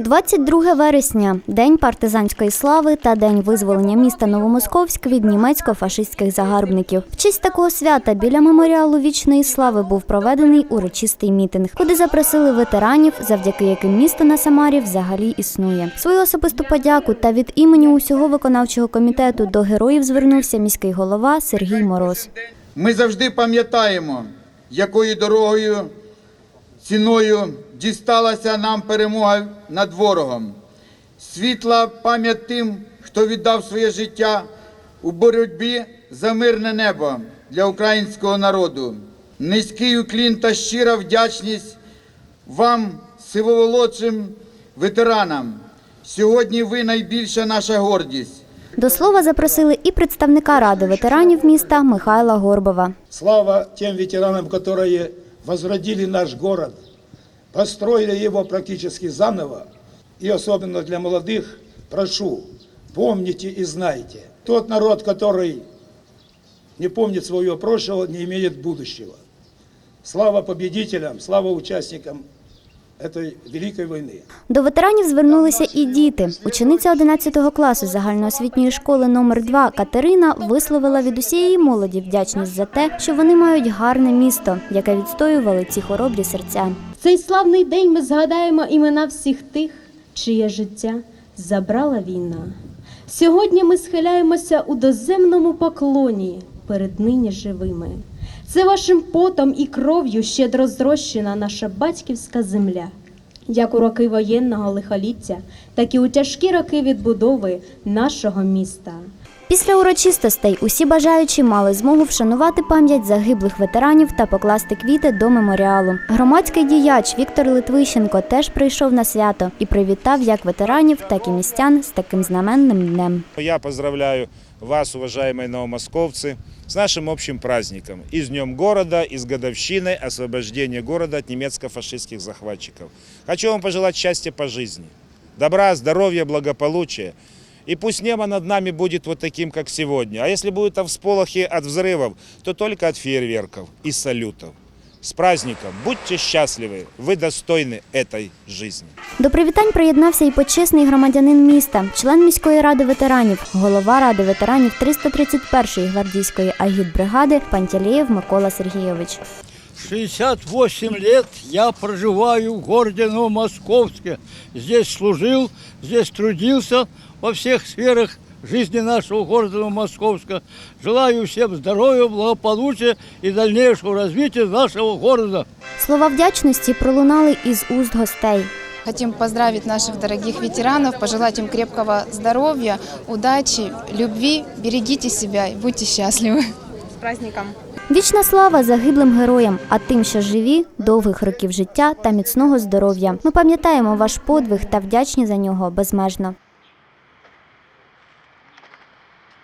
22 вересня день партизанської слави та день визволення міста Новомосковськ від німецько-фашистських загарбників. В честь такого свята біля меморіалу вічної слави був проведений урочистий мітинг, куди запросили ветеранів, завдяки яким місто на Самарі взагалі існує. Свою особисту подяку та від імені усього виконавчого комітету до героїв звернувся міський голова Сергій Мороз. Ми завжди пам'ятаємо, якою дорогою, ціною дісталася нам перемога над ворогом. Світла пам'ять тим, хто віддав своє життя у боротьбі за мирне небо для українського народу. Низький уклін та щира вдячність вам, сивоволодшим ветеранам. Сьогодні ви найбільша наша гордість. До слова запросили і представника ради ветеранів міста Михайла Горбова. Слава тем ветеранам, которые возродили наш город, построили его практически заново. И особенно для молодых прошу, помните и знайте, тот народ, который не помнит своего прошлого, не имеет будущего. Слава победителям, слава участникам этой великой войны. До ветеранів звернулися і діти. Учениця 11 класу загальноосвітньої школи номер 2 Катерина висловила від усієї молоді вдячність за те, що вони мають гарне місто, яке відстоювали ці хоробрі серця. В цей славний день ми згадаємо імена всіх тих, чиє життя забрала війна. Сьогодні ми схиляємося у доземному поклоні перед нині живими. Це вашим потом і кров'ю щедро зрощена наша батьківська земля. Як у роки воєнного лихоліття, так і у тяжкі роки відбудови нашого міста. Після урочистостей усі бажаючі мали змогу вшанувати пам'ять загиблих ветеранів та покласти квіти до меморіалу. Громадський діяч Віктор Литвищенко теж прийшов на свято і привітав як ветеранів, так і містян з таким знаменним днем. Я поздравляю вас, уважаемые новомосковцы, с нашим общим праздником. И с Днем города, и с годовщиной освобождения города от немецко-фашистских захватчиков. Хочу вам пожелать счастья по жизни, добра, здоровья, благополучия. И пусть небо над нами будет вот таким, как сегодня. А если будут там всполохи от взрывов, то только от фейерверков и салютов. С праздником! Будьте счастливы! Вы достойны этой жизни! До привітань приєднався і почесний громадянин міста, член міської ради ветеранів, голова ради ветеранів 331-ї гвардійської агітбригади Пантелеєв Микола Сергійович. 68 лет я проживаю в городе Новомосковске. Здесь служил, здесь трудился во всех сферах жизни нашего города Новомосковска. Желаю всем здоровья, благополучия и дальнейшего развития нашего города. Слова вдячності пролунали із уст гостей. Хотим поздравить наших дорогих ветеранов, пожелать им крепкого здоровья, удачи, любви. Берегите себя и будьте счастливы. С праздником! Вічна слава загиблим героям, а тим, що живі, довгих років життя та міцного здоров'я. Ми пам'ятаємо ваш подвиг та вдячні за нього безмежно.